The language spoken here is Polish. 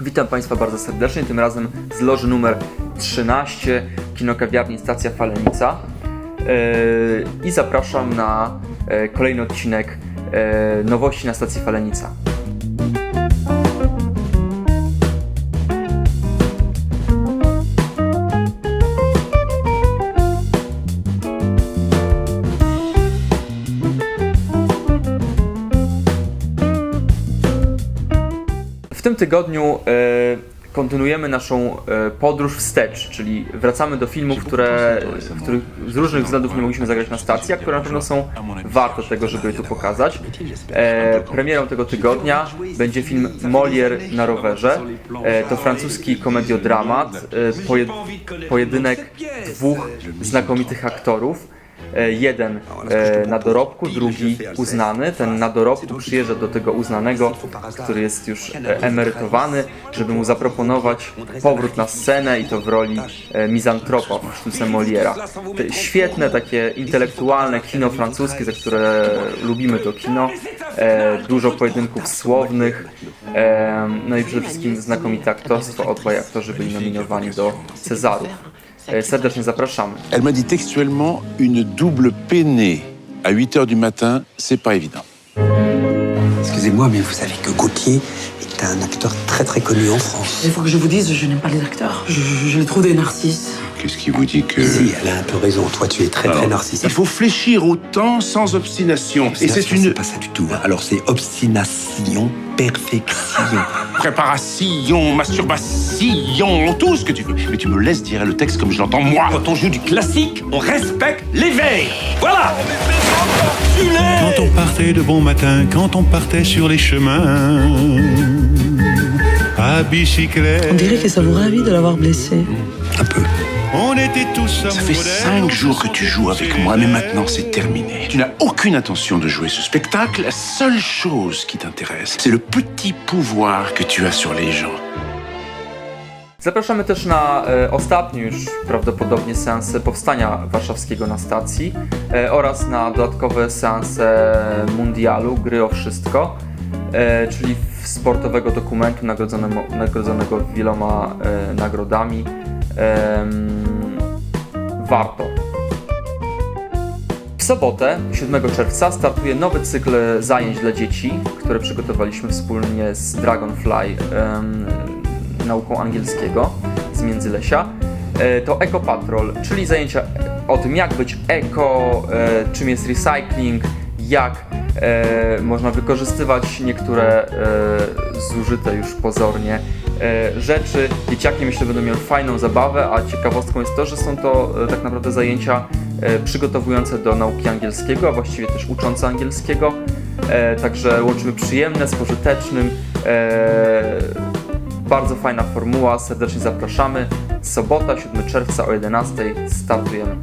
Witam Państwa bardzo serdecznie, tym razem z loży numer 13 Kinokawiarni Stacja Falenica Yy, i zapraszam na e, kolejny odcinek e, nowości na stacji Falenica. W tym tygodniu e, kontynuujemy naszą e, podróż wstecz, czyli wracamy do filmów, które, w których z różnych względów nie mogliśmy zagrać na stacji, a które na pewno są warte tego, żeby je tu pokazać. E, premierą tego tygodnia będzie film Molière na rowerze. E, to francuski komediodramat, e, poje, pojedynek dwóch znakomitych aktorów. E, Jeden e, na dorobku, drugi uznany. Ten na dorobku przyjeżdża do tego uznanego, który jest już e, emerytowany, żeby mu zaproponować powrót na scenę i to w roli mizantropa w sztuce Moliera. Te Świetne, takie intelektualne kino francuskie, za które lubimy to kino. Dużo pojedynków słownych. No i przede wszystkim znakomite aktorstwo. Obaj aktorzy byli nominowani do Cezarów. E, Serdecznie zapraszamy. Elle m'a dit textuellement une double peinée à 8 heures du matin, c'est pas évident. Excusez-moi, mais vous savez que Gauthier un acteur très très connu en France. Il faut que je vous dise, je n'aime pas les acteurs. Je, je les trouve des narcisses. Qu'est-ce qui vous dit que... Si, elle a un peu raison. Toi, tu es très très narcissique. Il faut fléchir autant sans obstination. Et c'est une pas ça du tout. Alors c'est obstination, perfection. préparation, masturbation, tout ce que tu veux. Mais tu me laisses dire le texte comme je l'entends moi. Quand on joue du classique, on respecte les vers. Voilà Quand on partait de bon matin, quand on partait sur les chemins, à bicyclette, On dirait que ça vous ravit de l'avoir blessé. Un peu. on était tous Ça fait cinq jours que tu joues avec moi, mais maintenant c'est terminé. Tu n'as aucune intention de jouer ce spectacle. La seule chose qui t'intéresse, c'est le petit pouvoir que tu as sur les gens. Zapraszamy też na e, ostatni już prawdopodobnie seansy powstania warszawskiego na stacji e, oraz na dodatkowe seanse mundialu Gry o Wszystko, e, czyli sportowego dokumentu nagrodzonego, nagrodzonego wieloma e, nagrodami. Em, warto. W sobotę, 7 czerwca, startuje nowy cykl zajęć dla dzieci, które przygotowaliśmy wspólnie z Dragonfly, em, nauką angielskiego z Międzylesia. E, To Eco Patrol, czyli zajęcia o tym, jak być eko, e, czym jest recycling, jak e, można wykorzystywać niektóre zużyte już pozornie rzeczy. Dzieciaki myślę będą miały fajną zabawę, a ciekawostką jest to, że są to tak naprawdę zajęcia przygotowujące do nauki angielskiego, a właściwie też uczące angielskiego. Także łączymy przyjemne z pożytecznym. Bardzo fajna formuła, serdecznie zapraszamy. Sobota, 7 czerwca o 11 startujemy.